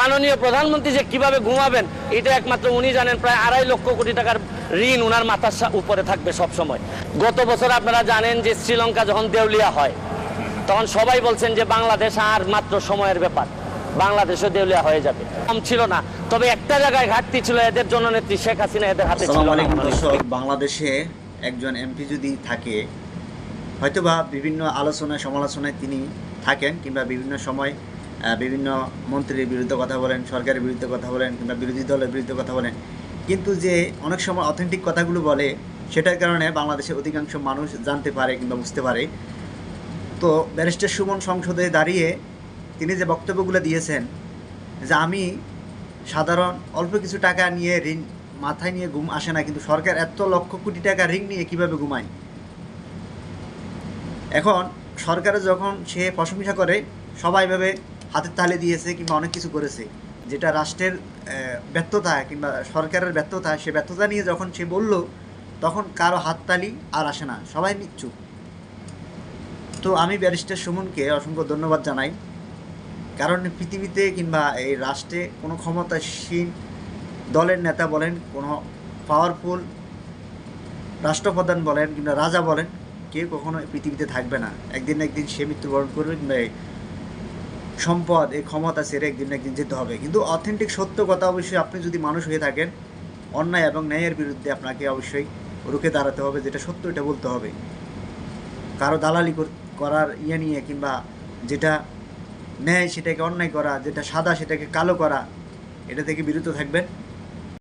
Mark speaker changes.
Speaker 1: মাননীয় প্রধানমন্ত্রী যে কীভাবে ঘুমাবেন, এটা একমাত্র উনি জানেন, প্রায় আড়াই লক্ষ কোটি টাকার ঋণ উনার মাথার উপরে থাকবে সব সময় গত বছর আপনারা জানেন যে শ্রীলঙ্কা যখন দেউলিয়া হয়, তখন সবাই বলছেন যে বাংলাদেশ আর মাত্র সময়ের ব্যাপার। বাংলাদেশও দেউলিয়া হয়ে যাবে। কম ছিল না, তবে একটা জায়গায় ঘাটতি ছিল, এদের জন্য নেত্রী শেখ হাসিনা এদের হাতে
Speaker 2: দর্শক, বাংলাদেশে একজন এমপি যদি থাকে, হয়তোবা বিভিন্ন আলোচনায়, সমালোচনায় তিনি থাকেন কিংবা বিভিন্ন সময় বিভিন্ন মন্ত্রীর বিরুদ্ধে কথা বলেন, সরকারের বিরুদ্ধে কথা বলেন কিংবা বিরোধী দলের বিরুদ্ধে কথা বলেন। কিন্তু যে অনেক সময় অথেন্টিক কথাগুলো বলে, সেটার কারণে বাংলাদেশের অধিকাংশ মানুষ জানতে পারে কিংবা বুঝতে পারে। তো ব্যারিস্টার সুমন সংসদে দাঁড়িয়ে তিনি যে বক্তব্যগুলো দিয়েছেন, যে আমি সাধারণ অল্প কিছু টাকা নিয়ে ঋণ মাথায় নিয়ে ঘুম আসে না, কিন্তু সরকার এত লক্ষ কোটি টাকা ঋণ নিয়ে কীভাবে ঘুমায়? এখন সরকারে যখন সে প্রশংসা করে, সবাই ভাবে হাতের তালে দিয়েছে কিংবা অনেক কিছু করেছে। যেটা রাষ্ট্রের ব্যর্থতা কিংবা সরকারের ব্যর্থতা, সে ব্যর্থতা নিয়ে যখন সে বলল, তখন কারও হাততালি আর আসে না। সবাই নিচ্ছুক। তো আমি ব্যারিস্টার সুমনকে অসংখ্য ধন্যবাদ জানাই। কারণ পৃথিবীতে কিংবা এই রাষ্ট্রে কোনো ক্ষমতাসীন দলের নেতা বলেন, কোনো পাওয়ারফুল রাষ্ট্রপ্রধান বলেন কিংবা রাজা বলেন, কেউ কখনো পৃথিবীতে থাকবে না। একদিন একদিন সে মৃত্যুবরণ করবে কিংবা সম্পদ, এই ক্ষমতা সেরে একদিন না একদিন যেতে হবে। কিন্তু অথেন্টিক সত্য কথা অবশ্যই আপনি যদি মানুষ হয়ে থাকেন, অন্যায় এবং ন্যায়ের বিরুদ্ধে আপনাকে অবশ্যই রুখে দাঁড়াতে হবে, যেটা সত্য এটা বলতে হবে। কারও দালালি করার ইয়ে নিয়ে কিংবা যেটা ন্যায় সেটাকে অন্যায় করা, যেটা সাদা সেটাকে কালো করা, এটা থেকে বিরত থাকবেন।